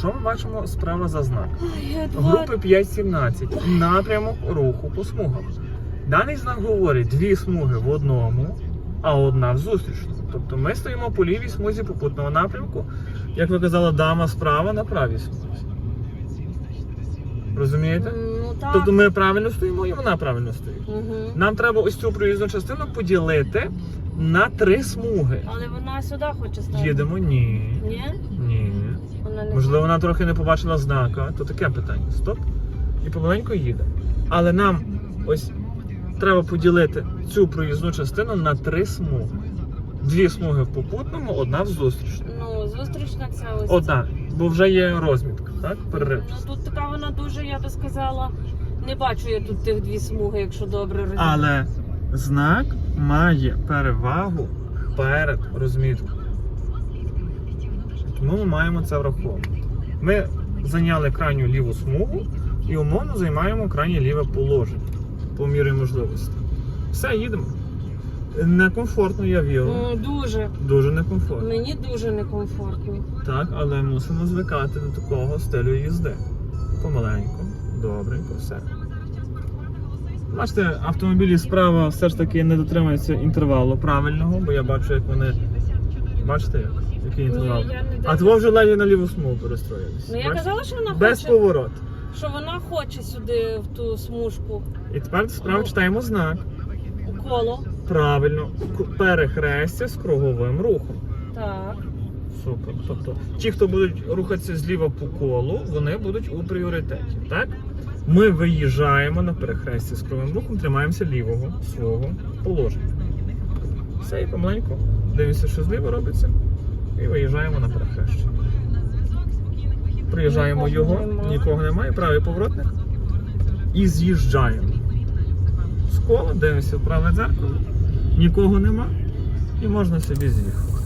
Що ми бачимо справа за знак? Групи 5-17. Напрямок руху по смугам. Даний знак говорить дві смуги в одному, а одна в зустрічному. Тобто ми стоїмо по лівій смузі попутного напрямку, як ви казала, дама справа на правій смузі. Розумієте? Ну так. Тобто ми правильно стоїмо і вона правильно стоїть. Угу. Нам треба ось цю проїзну частину поділити на три смуги. Але вона сюди хоче стати. Їдемо? Ні. Ні? Можливо, вона трохи не побачила знака, то таке питання. Стоп. І помаленьку їде. Але нам ось треба поділити цю проїзну частину на три смуги. Дві смуги в попутному, одна в зустрічному. Ну, зустрічна це ось. Одна, бо вже є розмітка, так? Перерив. Ну тут така вона дуже, я би сказала, не бачу я тут тих дві смуги, якщо добре розумію. Але знак має перевагу перед розміткою. Тому ми маємо це враховувати. Ми зайняли крайню ліву смугу і умовно займаємо крайнє ліве положення по мірі можливості. Все, їдемо. Некомфортно, я вірю. Ну, дуже. Дуже некомфортно. Мені дуже некомфортно. Так, але мусимо звикати до такого стилю їзди. Помаленьку, добренько, все. Бачите, автомобілі справа все ж таки не дотримуються інтервалу правильного, бо я бачу, як вони. Бачите як? Який інтервал? Ні, я не А того вже ледь на ліву смугу перестроїлись. Ну я Бачите? казала, що вона Без хоче, поворот. що вона хоче сюди в ту смужку І тепер справа читаємо знак. у коло. Правильно, к- перехрестя з круговим рухом. Так. Супер. Тобто, ті, хто будуть рухатися зліва по колу, вони будуть у пріоритеті. Так? Ми виїжджаємо на перехресті з кривим рухом, тримаємося лівого свого положення. Все, і помаленьку. Дивимося, що зліво робиться, і виїжджаємо на перехрещення. Приїжджаємо його, нікого немає, правий поворотник. І з'їжджаємо. З кола, дивимося в праве дзеркало, нікого нема, і можна собі з'їхати.